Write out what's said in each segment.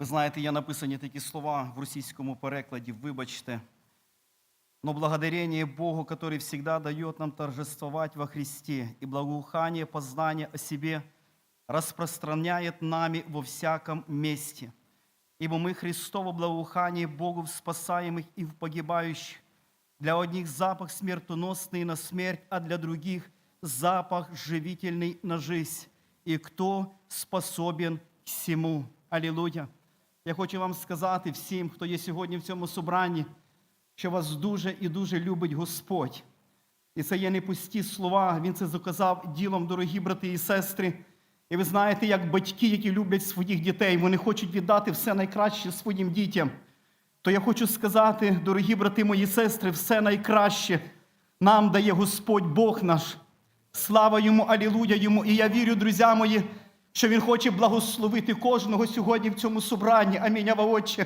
Ви знаєте, є написані такі слова в російському перекладі, вибачте. Но благодарение Богу, который всегда дает нам торжествовать во Христе, и благоухание познания о себе распространяет нами во всяком месте. Ибо мы Христово благоухание Богу в спасаемых и в погибающих. Для одних запах смертоносный на смерть, а для других запах живительный на жизнь. И кто способен к всему? Аллилуйя! Я хочу вам сказати всім, хто є сьогодні в цьому собранні, що вас дуже і дуже любить Господь. І це є не пусті слова. Він це заказав ділом, дорогі брати і сестри. І ви знаєте, як батьки, які люблять своїх дітей, вони хочуть віддати все найкраще своїм дітям. То я хочу сказати, дорогі брати мої сестри, все найкраще нам дає Господь Бог наш. Слава йому, алілуя йому. І я вірю, друзі мої, що Він хоче благословити кожного сьогодні в цьому собранні. Амінь, Ава Отче.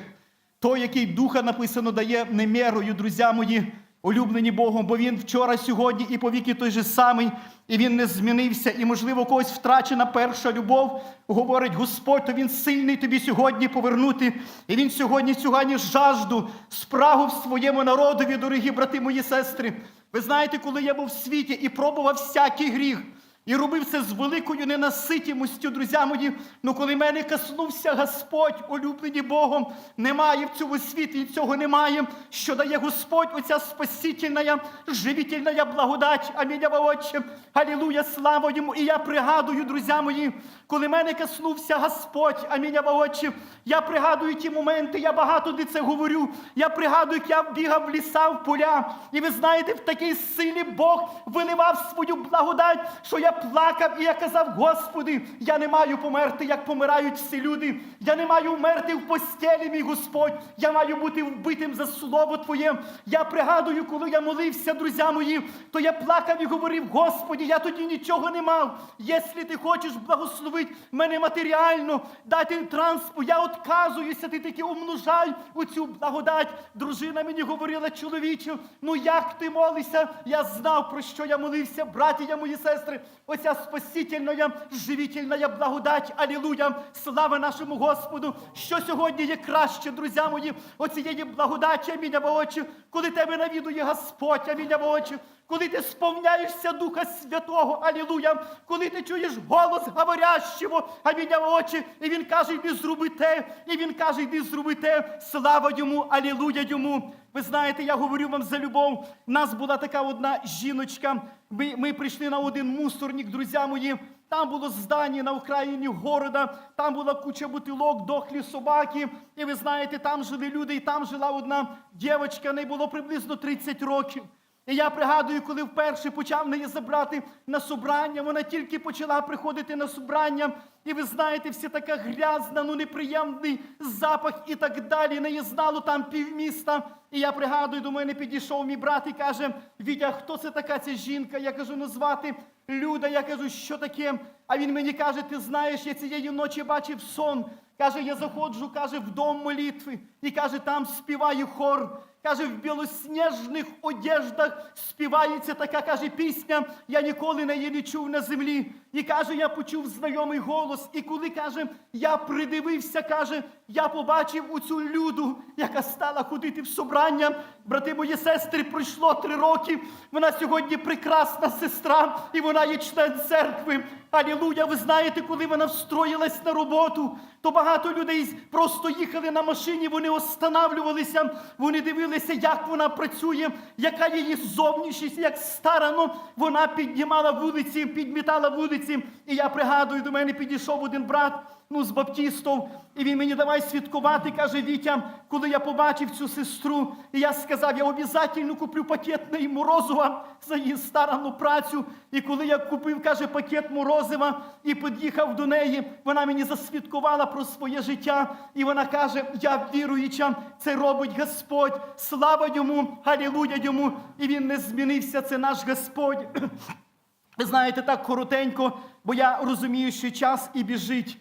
Той, який духа написано дає немірою, друзі мої, улюблені Богом, бо він вчора, сьогодні і повіки той же самий, і він не змінився. І, можливо, когось втрачена перша любов, говорить Господь, то він сильний тобі сьогодні повернути. І він сьогодні, сьогодні жажду, спрагу в своєму народові, дорогі брати мої сестри. Ви знаєте, коли я був в світі і пробував всякий гріх. І робив це з великою ненаситімостю, друзі мої. Ну коли мене коснувся Господь, улюблені Богом, немає в цьому світі, і цього немає, що дає Господь, оця спасительна, живительна благодать. Амінь, Отче. Алілуя, слава йому. І я пригадую, друзі мої, коли мене коснувся Господь, амінь, Отче, я пригадую ті моменти, я багато де це говорю. Я пригадую, як я бігав в ліса, в поля. І ви знаєте, в такій силі Бог виливав свою благодать, що я плакав і я казав, Господи, я не маю померти, як помирають всі люди. Я не маю вмерти в постелі, мій Господь. Я маю бути вбитим за слово Твоє. Я пригадую, коли я молився, друзі мої, то я плакав і говорив, Господи, я тоді нічого не мав. Якщо ти хочеш благословити мене матеріально, дати транспорт, я отказуюся, ти таки умножай у цю благодать. Дружина мені говорила, чоловіче, ну як ти молишся? Я знав, про що я молився, братія мої сестри. Оця спасительна, живительна благодать, алілуя, слава нашому Господу, що сьогодні є краще, друзі мої, оцієї благодаті, амінь, Ава очі, коли тебе навідує Господь, амінь, Ава очі, коли ти сповняєшся Духа Святого, алілуя, коли ти чуєш голос говорящого, амінь, Ава очі, і він каже, йди зроби те, і він каже, йди зроби те, слава йому, алілуя йому. Ви знаєте, я говорю вам за любов. Нас була така одна жіночка. Ми, ми прийшли на один мусорник, друзі мої. Там було здання на Україні города, там була куча бутилок, дохлі собаки. І ви знаєте, там жили люди, і там жила одна дівчинка, не було приблизно 30 років. І я пригадую, коли вперше почав неї забрати на собрання, вона тільки почала приходити на собрання. І ви знаєте, все така грязна, ну неприємний запах і так далі. Неї знало там півміста. І я пригадую, до мене підійшов мій брат і каже: Вітя, хто це така ця жінка? Я кажу, назвати Люда. Я кажу, що таке? А він мені каже: Ти знаєш, я цієї ночі бачив сон. Каже, я заходжу, каже, в дом молитви. І каже, там співає хор. Каже, в білосніжних одеждах співається така, каже, пісня. Я ніколи неї не чув на землі. І каже, я почув знайомий голос. І коли каже, я придивився, каже, я побачив у цю люду, яка стала ходити в собрання. Брати мої сестри, пройшло три роки. Вона сьогодні прекрасна сестра, і вона є член церкви. Алілуя, ви знаєте, коли вона встроїлась на роботу, то багато людей просто їхали на машині, вони останавлювалися, вони дивилися, як вона працює, яка її зовнішність, як старано вона піднімала вулиці, підмітала вулиці. І я пригадую, до мене підійшов один брат ну, з баптістів, і він мені давай святкувати, каже Вітя, коли я побачив цю сестру, і я сказав, я обов'язково куплю пакет морозива за її старанну працю. І коли я купив, каже, пакет морозива і під'їхав до неї, вона мені засвідкувала про своє життя. І вона каже: Я віруюча, це робить Господь. Слава йому, халілуя йому. І він не змінився. Це наш Господь. Ви знаєте, так коротенько, бо я розумію, що час і біжить.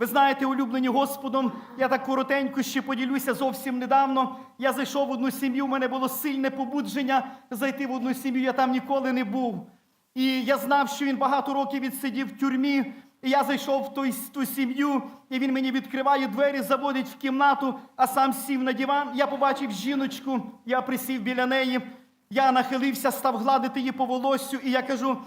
Ви знаєте, улюблені Господом, я так коротенько ще поділюся зовсім недавно. Я зайшов в одну сім'ю, у мене було сильне побудження зайти в одну сім'ю, я там ніколи не був. І я знав, що він багато років відсидів в тюрмі. І я зайшов в той, ту сім'ю, і він мені відкриває двері, заводить в кімнату, а сам сів на диван. Я побачив жіночку, я присів біля неї. Я нахилився, став гладити її по волоссю, і я кажу: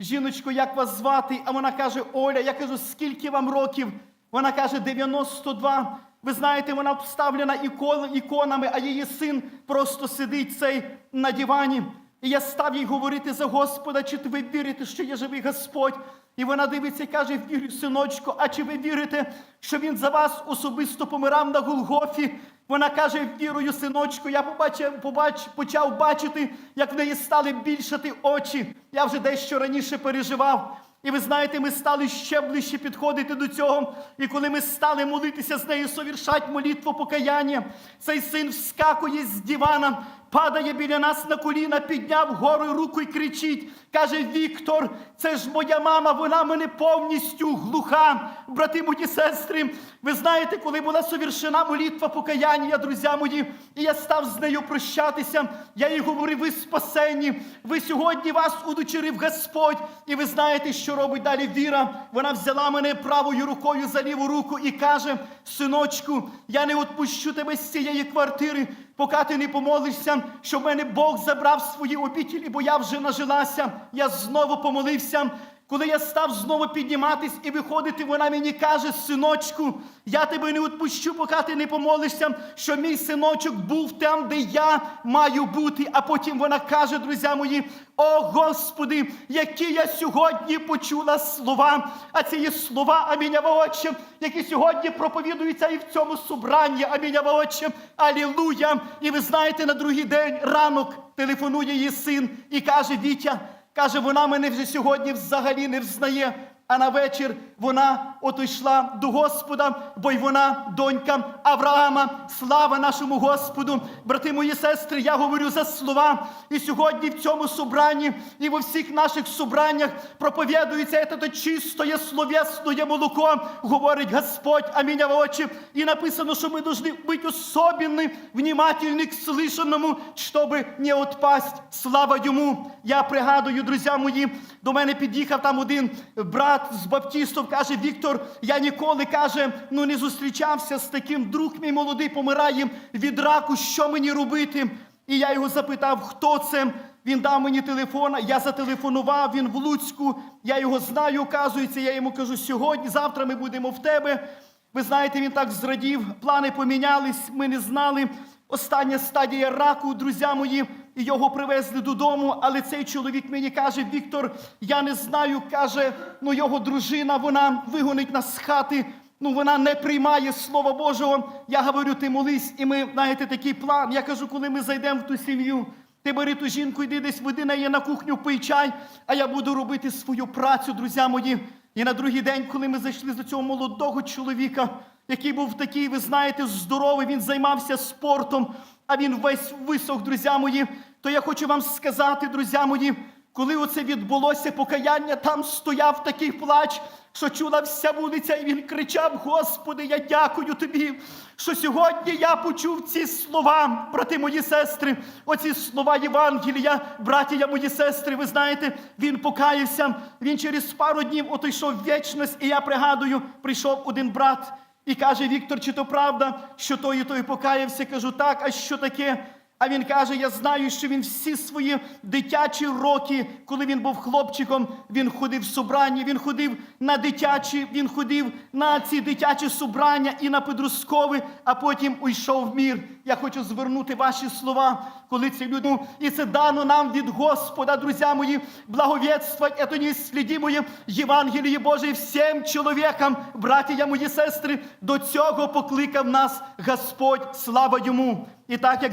жіночко, як вас звати? А вона каже: Оля, я кажу, скільки вам років? Вона каже, 92. Ви знаєте, вона обставлена ікон- іконами, а її син просто сидить цей на дивані. І я став їй говорити за Господа, чи ви вірите, що є живий Господь? І вона дивиться і каже: вірю, синочку, а чи ви вірите, що він за вас особисто помирав на Голгофі? Вона каже: вірую, синочку, я побачив, побач, почав бачити, як в неї стали більшати очі. Я вже дещо раніше переживав. І ви знаєте, ми стали ще ближче підходити до цього. І коли ми стали молитися з нею, совершать молитву покаяння, цей син вскакує з дивана, падає біля нас на коліна, підняв гору руку і кричить. Каже: Віктор, це ж моя мама, вона мене повністю глуха. Брати мої сестри, ви знаєте, коли була совершена молитва покаяння, друзі мої, і я став з нею прощатися. Я їй говорив, ви спасені, ви сьогодні вас удочерив Господь. І ви знаєте, що робить далі віра. Вона взяла мене правою рукою за ліву руку і каже: Синочку, я не відпущу тебе з цієї квартири, поки ти не помолишся, щоб мене Бог забрав свої обітілі, бо я вже нажилася. Я знову помолився. Коли я став знову підніматись і виходити, вона мені каже, синочку, я тебе не відпущу, поки ти не помолишся, що мій синочок був там, де я маю бути. А потім вона каже, друзі мої, о Господи, які я сьогодні почула слова, а це є слова Аміня Отче, які сьогодні проповідуються і в цьому собранні Аміня Отче. Алілуя! І ви знаєте, на другий день ранок телефонує її син і каже, Вітя. Каже, вона мене вже сьогодні взагалі не взнає. А на вечір вона ото йшла до Господа, бо й вона донька Авраама. Слава нашому Господу! Брати мої сестри, я говорю за слова. І сьогодні в цьому собранні і во всіх наших собраннях проповідується це чистоє словесне молоко, говорить Господь. Амінь в очі. І написано, що ми повинні бути особенні, внимательні к слышанному, щоб не отпасть. Слава йому! Я пригадую, друзі мої, до мене під'їхав там один брат з баптістів, каже, Віктор, я ніколи каже, ну не зустрічався з таким друг мій молодий помирає від раку, що мені робити? І я його запитав, хто це. Він дав мені телефон, я зателефонував, він в Луцьку, я його знаю, оказується, я йому кажу, сьогодні, завтра ми будемо в тебе. Ви знаєте, він так зрадів, плани помінялись, ми не знали. Остання стадія раку, друзі мої, і його привезли додому. Але цей чоловік мені каже: Віктор, я не знаю, каже, ну його дружина, вона вигонить нас з хати. Ну, вона не приймає Слова Божого. Я говорю, ти молись, і ми знаєте такий план. Я кажу, коли ми зайдемо в ту сім'ю, ти бери ту жінку, йди десь веди неї на кухню, пий чай, а я буду робити свою працю, друзі мої. І на другий день, коли ми зайшли до цього молодого чоловіка, який був такий, ви знаєте, здоровий, він займався спортом, а він весь висох, друзі мої, то я хочу вам сказати, друзі мої, коли оце відбулося покаяння, там стояв такий плач, що чула вся вулиця, і він кричав: Господи, я дякую тобі, що сьогодні я почув ці слова, брати мої сестри, оці слова Євангелія, братія мої сестри, ви знаєте, він покаявся, він через пару днів ото йшов в вічність, і я пригадую, прийшов один брат. І каже Віктор, чи то правда, що той і той покаявся? Кажу, так, а що таке? А він каже: Я знаю, що він всі свої дитячі роки, коли він був хлопчиком, він ходив в собрання, він ходив на дитячі, він ходив на ці дитячі собрання і на підросткові, а потім уйшов в мір. Я хочу звернути ваші слова, коли ці люди, Ну, і це дано нам від Господа, друзі мої, благовєтствовать, это неслідімоє Євангеліє Боже всім чоловікам, братія мої сестри, до цього покликав нас Господь, слава йому. І так як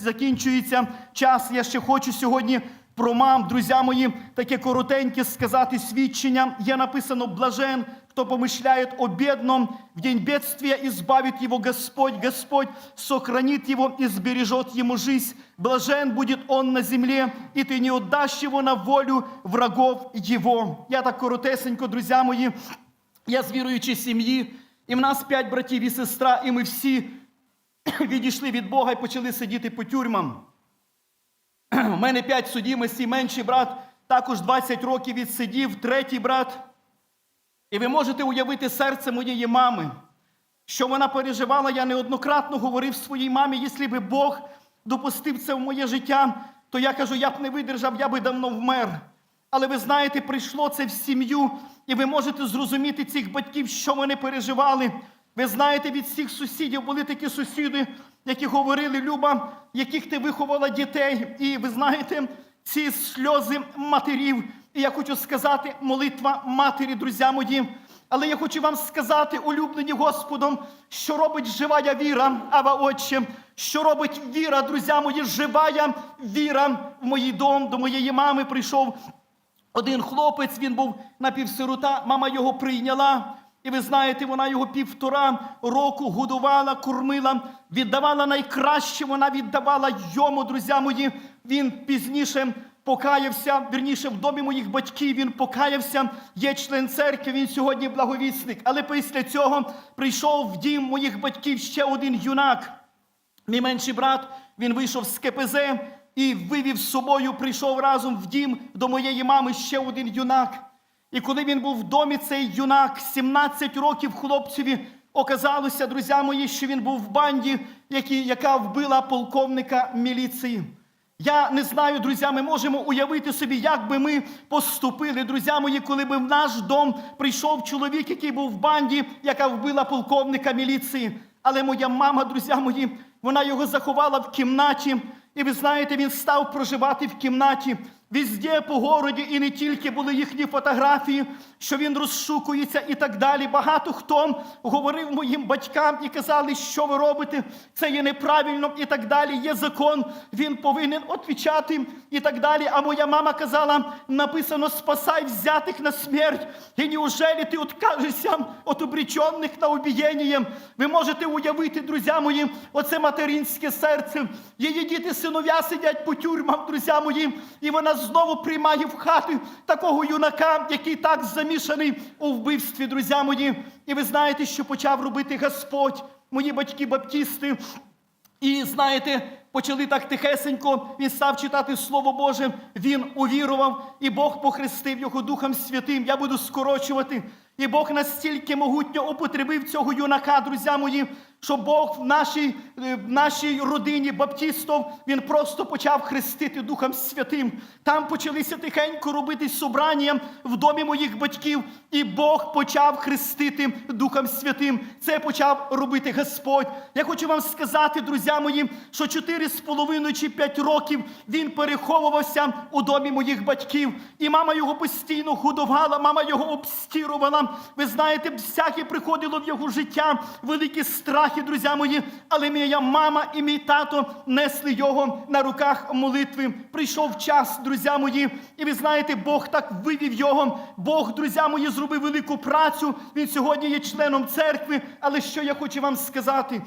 закінчується час, я ще хочу сьогодні про мам, друзі мої, таке коротеньке сказати свідчення. Є написано блажен, кто помышляет о бедном, в день бедствия избавит его Господь, Господь сохранит его и сбережет ему жизнь. Блажен будет он на земле, и ты не отдашь его на волю врагов его. Я так коротесенько, друзі мої, я з віруючої сім'ї, і в нас п'ять братів і сестра, і ми всі відійшли від Бога і почали сидіти по тюрмам. У мене п'ять судімостей, менший брат також 20 років відсидів, третій брат І ви можете уявити серце моєї мами, що вона переживала, я неоднократно говорив своїй мамі, якщо би Бог допустив це в моє життя, то я кажу, я б не видержав, я би давно вмер. Але ви знаєте, прийшло це в сім'ю, і ви можете зрозуміти цих батьків, що вони переживали. Ви знаєте, від всіх сусідів були такі сусіди, які говорили, Люба, яких ти виховала дітей. І ви знаєте, ці сльози матерів. І я хочу сказати, молитва матері, друзі мої. Але я хочу вам сказати, улюблені Господом, що робить живая віра, Ава Отче, що робить віра, друзі мої, живая віра в мій дом, до моєї мами прийшов один хлопець, він був напівсирота, мама його прийняла. І ви знаєте, вона його півтора року годувала, кормила, віддавала найкраще, вона віддавала йому, друзі мої. Він пізніше покаявся, вірніше, в домі моїх батьків він покаявся, є член церкви, він сьогодні благовісник. Але після цього прийшов в дім моїх батьків ще один юнак. Мій менший брат, він вийшов з КПЗ і вивів з собою, прийшов разом в дім до моєї мами ще один юнак. І коли він був в домі, цей юнак, 17 років хлопцеві, оказалося, друзі мої, що він був в банді, яка вбила полковника міліції. Я не знаю, друзі, ми можемо уявити собі, як би ми поступили, друзі мої, коли би в наш дом прийшов чоловік, який був в банді, яка вбила полковника міліції. Але моя мама, друзі мої, вона його заховала в кімнаті. І ви знаєте, він став проживати в кімнаті. Везде по городі, і не тільки були їхні фотографії, що він розшукується і так далі. Багато хто говорив моїм батькам і казали, що ви робите, це є неправильно і так далі. Є закон, він повинен відвічати і так далі. А моя мама казала: написано: спасай взятих на смерть. І неужели ти откажешся від обречених на убієння? Ви можете уявити, друзі мої, оце материнське серце. Її діти синов'я сидять по тюрмам, друзі мої, і вона знову приймає в хати такого юнака, який так замішаний у вбивстві, друзі мої. І ви знаєте, що почав робити Господь, мої батьки баптісти. І знаєте, почали так тихесенько, він став читати Слово Боже, він увірував, і Бог похрестив його Духом Святим. Я буду скорочувати. І Бог настільки могутньо употребив цього юнака, друзі мої, що Бог в нашій, е, в нашій родині баптістів, він просто почав хрестити Духом Святим. Там почалися тихенько робити собрання в домі моїх батьків, і Бог почав хрестити Духом Святим. Це почав робити Господь. Я хочу вам сказати, друзі мої, що чотири з половиною чи п'ять років він переховувався у домі моїх батьків. І мама його постійно годувала, мама його обстірувала. Ви знаєте, всяке приходило в його життя, великі страхи, друзі мої. Але моя мама і мій тато несли його на руках молитви. Прийшов час, друзі мої, і ви знаєте, Бог так вивів його. Бог, друзі мої, зробив велику працю. Він сьогодні є членом церкви. Але що я хочу вам сказати?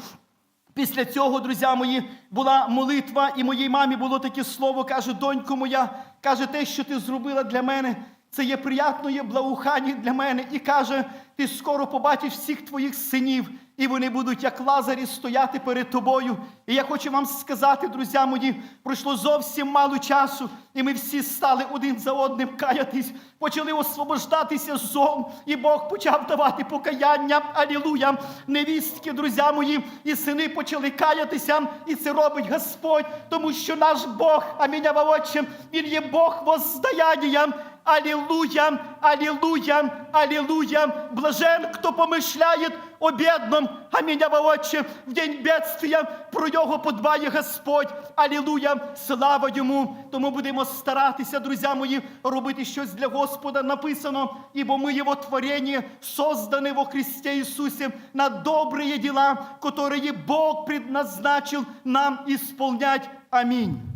Після цього, друзі мої, була молитва, і моїй мамі було таке слово, каже, донько моя, каже, те, що ти зробила для мене, це є приятне благоухання для мене. І каже, ти скоро побачиш всіх твоїх синів, і вони будуть, як лазарі, стояти перед тобою. І я хочу вам сказати, друзі мої, пройшло зовсім мало часу, і ми всі стали один за одним каятись, почали освобождатися з зон, і Бог почав давати покаяння. Алілуя! Невістки, друзі мої, і сини почали каятися, і це робить Господь, тому що наш Бог, амінь, Отче, Він є Бог воздаяння. Аллилуйя, аллилуйя, аллилуйя. Блажен, кто помышляет о бедном. Аминь, Отче, в день бедствия про нього подбає Господь. Аллилуйя, слава йому. Тому будемо старатися, друзі мої, робити щось для Господа. Написано, ібо ми Його творення, созданы во Христе Иисусе на добрые дела, которые Бог предназначил нам исполнять. Аминь.